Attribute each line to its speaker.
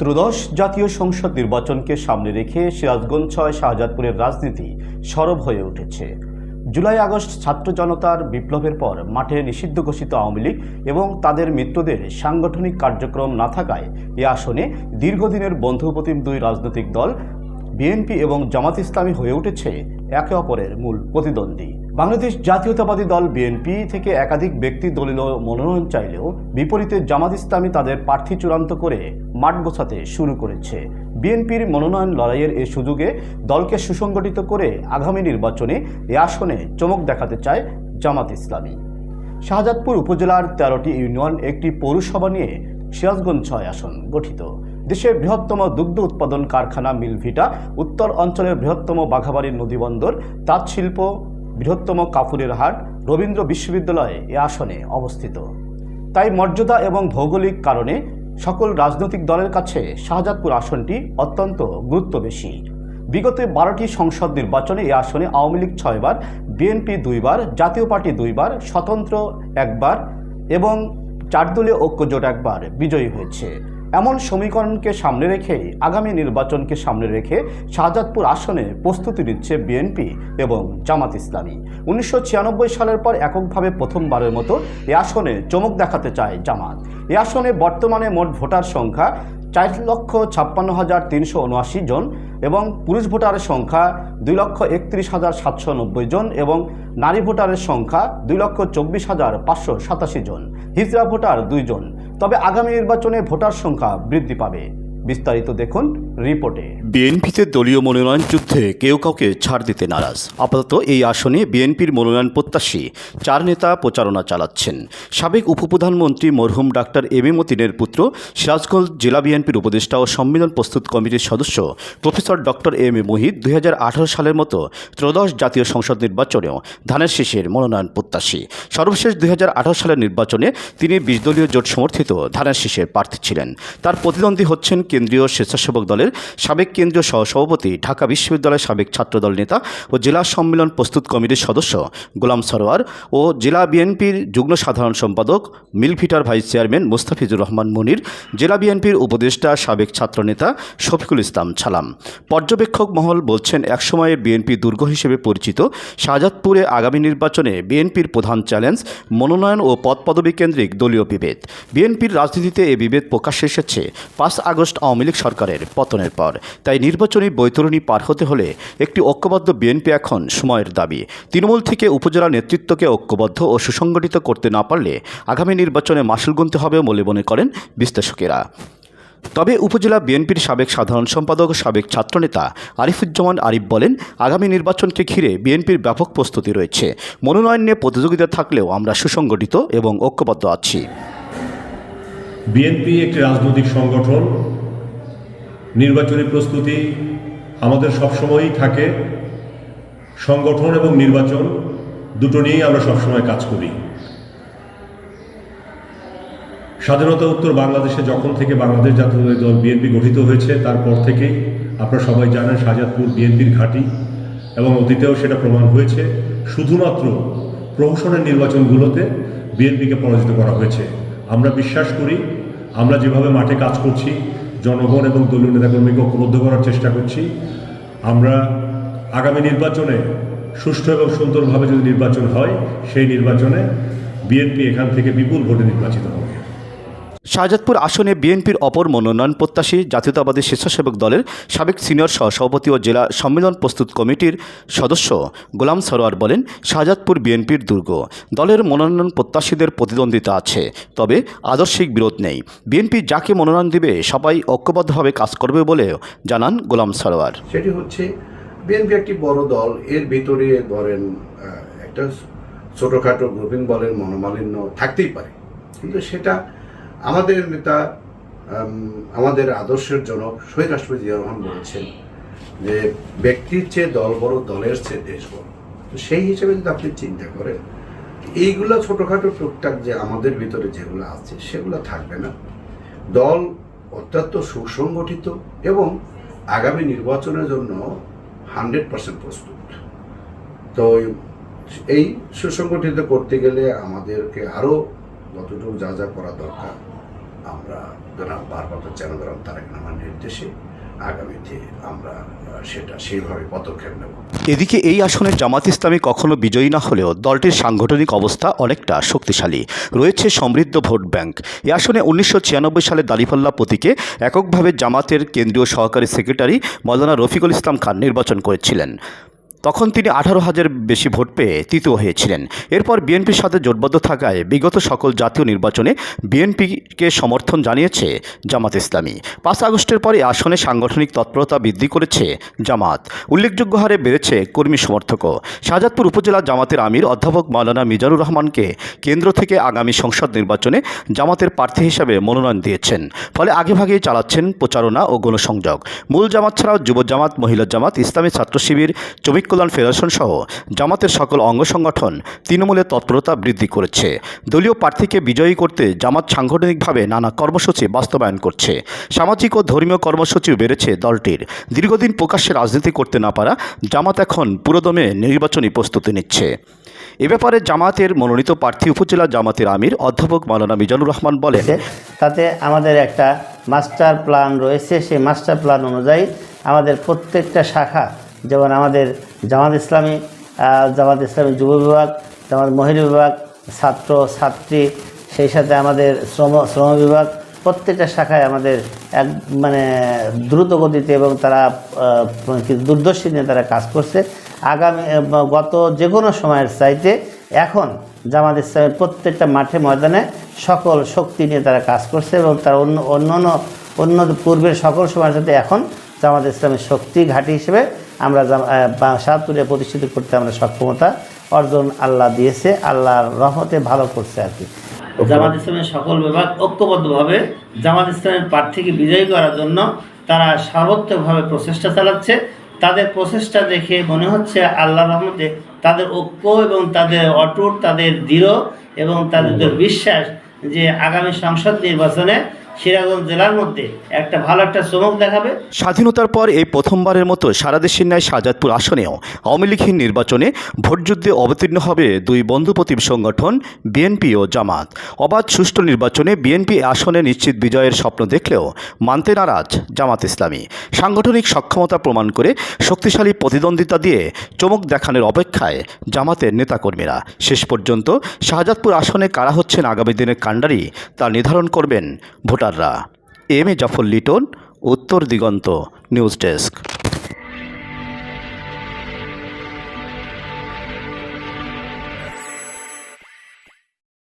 Speaker 1: ত্রয়োদশ জাতীয় সংসদ নির্বাচনকে সামনে রেখে সিরাজগঞ্জ ছয় শাহজাদপুরের রাজনীতি সরব হয়ে উঠেছে। জুলাই আগস্ট ছাত্র জনতার বিপ্লবের পর মাঠে নিষিদ্ধ ঘোষিত আওয়ামী লীগ এবং তাদের মিত্রদের সাংগঠনিক কার্যক্রম না থাকায় এ আসনে দীর্ঘদিনের বন্ধুপ্রতিম দুই রাজনৈতিক দল, বিএনপি এবং জামাত ইসলামী হয়ে উঠেছে একে অপরের মূল প্রতিদ্বন্দ্বী। বাংলাদেশ জাতীয়তাবাদী দল বিএনপি থেকে একাধিক ব্যক্তি দলীয় মনোনয়ন চাইলেও বিপরীতে জামাত ইসলামী তাদের প্রার্থী চূড়ান্ত করে মাঠ গোছাতে শুরু করেছে। বিএনপির মনোনয়ন লড়াইয়ের এ সুযোগে দলকে সুসংগঠিত করে আগামী নির্বাচনে এ আসনে চমক দেখাতে চায় জামাত ইসলামী। শাহজাদপুর উপজেলার তেরোটি ইউনিয়ন একটি পৌরসভা নিয়ে সিরাজগঞ্জ ছয় আসন গঠিত। দেশের বৃহত্তম দুগ্ধ উৎপাদন কারখানা মিলভিটা, উত্তর অঞ্চলের বৃহত্তম বাঘাবাড়ির নদীবন্দর, তাঁত শিল্প বৃহত্তম কাপুরের হাট রবীন্দ্র বিশ্ববিদ্যালয় এ আসনে অবস্থিত। তাই মর্যাদা এবং ভৌগোলিক কারণে সকল রাজনৈতিক দলের কাছে শাহজাদপুর আসনটি অত্যন্ত গুরুত্ব বেশি। বিগত বারোটি সংসদ নির্বাচনে এ আসনে আওয়ামী লীগ ছয়বার, বিএনপি দুইবার, জাতীয় পার্টি দুইবার, স্বতন্ত্র একবার এবং চার দলীয় ঐক্যজোট একবার বিজয়ী হয়েছে। এমন সমীকরণকে সামনে রেখে, আগামী নির্বাচনকে সামনে রেখে শাহজাদপুর আসনে প্রস্তুতি নিচ্ছে বিএনপি এবং জামাত ইসলামী। উনিশশো ছিয়ানব্বই সালের পর এককভাবে প্রথমবারের মতো এ আসনে চমক দেখাতে চায় জামাত। এ আসনে বর্তমানে মোট ভোটার সংখ্যা চার লক্ষ ছাপ্পান্ন হাজার তিনশো উনআশি জন এবং পুরুষ ভোটারের সংখ্যা দুই লক্ষ একত্রিশ হাজার সাতশো নব্বই জন এবং নারী ভোটারের সংখ্যা দুই লক্ষ চব্বিশ হাজার পাঁচশো সাতাশি জন। হিজরা ভোটার দুইজন তবে আগামী নির্বাচনে ভোটার সংখ্যা বৃদ্ধি পাবে। বিস্তারিত দেখুন রিপোর্টে। বিএনপিতে দলীয় মনোনয়ন যুদ্ধে কেউ কাউকে ছাড় দিতে নারাজ। আপাতত এই আসনে বিএনপির মনোনয়ন প্রত্যাশী চার নেতা প্রচারণা চালাচ্ছেন। সাবেক উপপ্রধানমন্ত্রী মরহুম ডাক্তার এম এ মতিনের পুত্র সিরাজগঞ্জ জেলা বিএনপির উপদেষ্টা ও সম্মেলন প্রস্তুত কমিটির সদস্য professor doctor M A Mohit দুই সালের মতো ত্রয়োদশ জাতীয় সংসদ নির্বাচনেও ধানের শেষের মনোনয়ন প্রত্যাশী। সর্বশেষ দুই হাজার আঠারো সালের নির্বাচনে তিনি বিশ দলীয় জোট সমর্থিত ধানের শীষের প্রার্থী ছিলেন। তার প্রতিদ্বন্দ্বী হচ্ছেন কেন্দ্রীয় স্বেচ্ছাসেবক দলের সাবেক কেন্দ্রীয় সহসভাপতি, ঢাকা বিশ্ববিদ্যালয়ের সাবেক ছাত্রদল নেতা ও জেলা সম্মেলন প্রস্তুত কমিটির সদস্য গোলাম সরোয়ার ও জেলা বিএনপির যুগ্ম সাধারণ সম্পাদক মিলভিটার ভাইস চেয়ারম্যান মুস্তাফিজুর রহমান মনির, জেলা বিএনপির উপদেষ্টা, সাবেক ছাত্রনেতা শফিকুল ইসলাম ছালাম। পর্যবেক্ষক মহল বলছেন একসময়ের বিএনপি দুর্গ হিসেবে পরিচিত শাহজাদপুরে আগামী নির্বাচনে বিএনপির প্রধান চ্যালেঞ্জ মনোনয়ন ও পদ পদবী কেন্দ্রিক দলীয় বিভেদ। বিএনপির রাজনীতিতে এ বিভেদ প্রকাশ্যে এসেছে। পাঁচ আগস্ট আওয়ামী লীগ সরকারের পতনের পর। তাই নির্বাচনী বৈতরণী পার হতে হলে একটি ঐক্যবদ্ধ বিএনপি এখন সময়ের দাবি। তৃণমূল থেকে উপজেলা নেতৃত্বকে ঐক্যবদ্ধ ও সুসংগঠিত করতে না পারলে আগামী নির্বাচনে মাসুল গুনতে হবে বলে মনে করেন বিশ্লেষকেরা। তবে উপজেলা বিএনপির সাবেক সাধারণ সম্পাদক, সাবেক ছাত্রনেতা আরিফুজ্জামান আরিফ বলেন, আগামী নির্বাচনকে ঘিরে বিএনপির ব্যাপক প্রস্তুতি রয়েছে। মনোনয়ন নিয়ে প্রতিযোগিতা থাকলেও আমরা সুসংগঠিত এবং ঐক্যবদ্ধ আছি।
Speaker 2: বিএনপি একটি রাজনৈতিক সংগঠন। নির্বাচনী প্রস্তুতি আমাদের সবসময়ই থাকে। সংগঠন এবং নির্বাচন দুটো নিয়েই আমরা সবসময় কাজ করি। স্বাধীনতা উত্তর বাংলাদেশে যখন থেকে বাংলাদেশ জাতীয় দল বিএনপি গঠিত হয়েছে, তারপর থেকেই আপনারা সবাই জানেন শাহজাদপুর বিএনপির ঘাঁটি এবং অতীতেও সেটা প্রমাণ হয়েছে। শুধুমাত্র প্রহসনের নির্বাচনগুলোতে বিএনপিকে পরাজিত করা হয়েছে। আমরা বিশ্বাস করি, আমরা যেভাবে মাঠে কাজ করছি জনগণ এবং দলীয় নেতাকর্মীকে ঐক্যবদ্ধ করার চেষ্টা করছি। আমরা আগামী নির্বাচনে সুষ্ঠু এবং সুন্দরভাবে যদি নির্বাচন হয়, সেই নির্বাচনে বিএনপি এখান থেকে বিপুল ভোটে নির্বাচিত হবে।
Speaker 1: শাহজাদপুর আসনে বিএনপির অপর মনোনয়ন প্রত্যাশী জাতীয়তাবাদী স্বেচ্ছাসেবক দলের সাবেক সিনিয়র সহসভাপতি ও জেলা সম্মেলন প্রস্তুত কমিটির সদস্য গোলাম সরোয়ার বলেন, শাহজাদপুর বিএনপির দুর্গ। দলের মনোনয়ন প্রত্যাশীদের প্রতিদ্বন্দ্বিতা আছে, তবে আদর্শিক বিরোধ নেই। বিএনপি যাকে মনোনয়ন দিবে, সবাই ঐক্যবদ্ধভাবে কাজ করবে বলেও জানান গোলাম সরোয়ার।
Speaker 3: সেটি হচ্ছে, বিএনপি একটি বড় দল, এর ভিতরে ধরেন একটা ছোটোখাটো গ্রুপিং বলের মনোমালিন্য থাকতেই পারে। কিন্তু সেটা আমাদের নেতা আমাদের আদর্শের জনক শহীদ রাষ্ট্রপতি জিয়া রহমান বলেছেন যে ব্যক্তির চেয়ে দল বড় দলের চেয়ে দেশ বড়। তো সেই হিসেবে যদি আপনি চিন্তা করেন, এইগুলো ছোটোখাটো টুকটাক যে আমাদের ভিতরে যেগুলো আছে, সেগুলো থাকবে না। দল অত্যন্ত সুসংগঠিত এবং আগামী নির্বাচনের জন্য হান্ড্রেড পার্সেন্ট প্রস্তুত। তো এই সুসংগঠিত করতে গেলে আমাদেরকে আরও যতটুকু যা যা করা দরকার, আমরা জনাব বারবাদ জনগণ তারেক রহমান নির্দেশে আগামীতে আমরা সেটা সেইভাবে পদক্ষেপ নেব।
Speaker 1: এদিকে এই আসনে জামাত ইসলামী কখনো বিজয়ী না হলেও দলটির সাংগঠনিক অবস্থা অনেকটা শক্তিশালী। রয়েছে সমৃদ্ধ ভোট ব্যাংক। এই আসনে উনিশশো ছিয়ানব্বই সালে দালিফাল্লা প্রতীকে এককভাবে জামাতের কেন্দ্রীয় সহকারী সেক্রেটারি মৌলানা রফিকুল ইসলাম খান নির্বাচন করেছিলেন। তখন তিনি আঠারো হাজার বেশি ভোট পেয়ে তৃতীয় হয়েছিলেন। এরপর বিএনপির সাথে জোটবদ্ধ থাকায় বিগত সকল জাতীয় নির্বাচনে বিএনপিকে সমর্থন জানিয়েছে জামাত ইসলামী। পাঁচ আগস্টের পরে আসনে সাংগঠনিক তৎপরতা বৃদ্ধি করেছে জামাত। উল্লেখযোগ্য হারে বেড়েছে কর্মী সমর্থকও। শাহজাদপুর উপজেলা জামাতের আমির অধ্যাপক মাওলানা মিজানুর রহমানকে কেন্দ্র থেকে আগামী সংসদ নির্বাচনে জামাতের প্রার্থী হিসাবে মনোনয়ন দিয়েছেন। ফলে আগেভাগেই চালাচ্ছেন প্রচারণা ও গণসংযোগ। মূল জামাত ছাড়াও যুব জামাত, মহিলা জামাত, ইসলামী ছাত্র শিবির শ্রমিক কল্যাণ ফেডারেশন সহ জামাতের সকল অঙ্গ সংগঠন তৃণমূলের তৎপরতা বৃদ্ধি করেছে। দলীয় প্রার্থীকে বিজয়ী করতে জামাত সাংগঠনিকভাবে নানা কর্মসূচি বাস্তবায়ন করছে। সামাজিক ও ধর্মীয় কর্মসূচিও বেড়েছে দলটির। দীর্ঘদিন প্রকাশ্যে রাজনীতি করতে না পারা জামাত এখন পুরোদমে নির্বাচনী প্রস্তুতি নিচ্ছে। এ ব্যাপারে জামাতের মনোনীত প্রার্থী উপজেলা জামাতের আমির, অধ্যাপক মাওলানা মিজানুর রহমান বলেন
Speaker 4: তাতে আমাদের একটা মাস্টার প্ল্যান রয়েছে। সেই মাস্টার প্ল্যান অনুযায়ী আমাদের প্রত্যেকটা শাখা যেমন আমাদের জামাত ইসলামী জামাত ইসলামী যুব বিভাগ, জামাত মহিলা বিভাগ, ছাত্র, ছাত্রী, সেই সাথে আমাদের শ্রম শ্রম বিভাগ, প্রত্যেকটা শাখায় আমাদের এক মানে দ্রুত গতিতে এবং তারা দূরদর্শী নিয়ে তারা কাজ করছে। আগামী গত যে কোনো সময়ের চাইতে এখন জামাত ইসলামের প্রত্যেকটা মাঠে ময়দানে সকল শক্তি নিয়ে তারা কাজ করছে এবং তারা অন্য অন্য অন্য পূর্বের সকল সময়ের সাথে এখন জামাত ইসলামের শক্তি ঘাঁটি হিসেবে আমরা সাহায্যে প্রতিষ্ঠিত করতে আমরা সক্ষমতা অর্জন আল্লাহ দিয়েছে আল্লাহর রহমতে ভালো করছে আর কি। জামাত ইসলামের সকল বিভাগ ঐক্যবদ্ধভাবে জামাত ইসলামের প্রার্থীকে বিজয়ী করার জন্য তারা সর্বোত্তকভাবে প্রচেষ্টা চালাচ্ছে। তাদের প্রচেষ্টা দেখে মনে হচ্ছে আল্লাহ রহমতে তাদের ঐক্য এবং তাদের অটুট তাদের দৃঢ় এবং তাদের বিশ্বাস যে আগামী সংসদ নির্বাচনে সিরাজগঞ্জ জেলার মধ্যে একটা ভালো একটা চমক দেখাবে।
Speaker 1: স্বাধীনতার পর এই প্রথমবারের মতো সারা দেশের ন্যায় শাহজাদপুর আসনেও আওয়ামী লীগহীন নির্বাচনে ভোটযুদ্ধে অবতীর্ণ হবে দুই বন্ধুপ্রতিম সংগঠন বিএনপি ও জামাত। অবাধ সুষ্ঠু নির্বাচনে বিএনপি আসনে নিশ্চিত বিজয়ের স্বপ্ন দেখলেও মানতে নারাজ জামাত ইসলামী। সাংগঠনিক সক্ষমতা প্রমাণ করে শক্তিশালী প্রতিদ্বন্দ্বিতা দিয়ে চমক দেখানোর অপেক্ষায় জামাতের নেতাকর্মীরা। শেষ পর্যন্ত শাহজাদপুর আসনে কারা হচ্ছেন আগামী দিনের কাণ্ডারি তা নির্ধারণ করবেন ভোটাররা M A Jafar Liton Uttar Diganta news desk.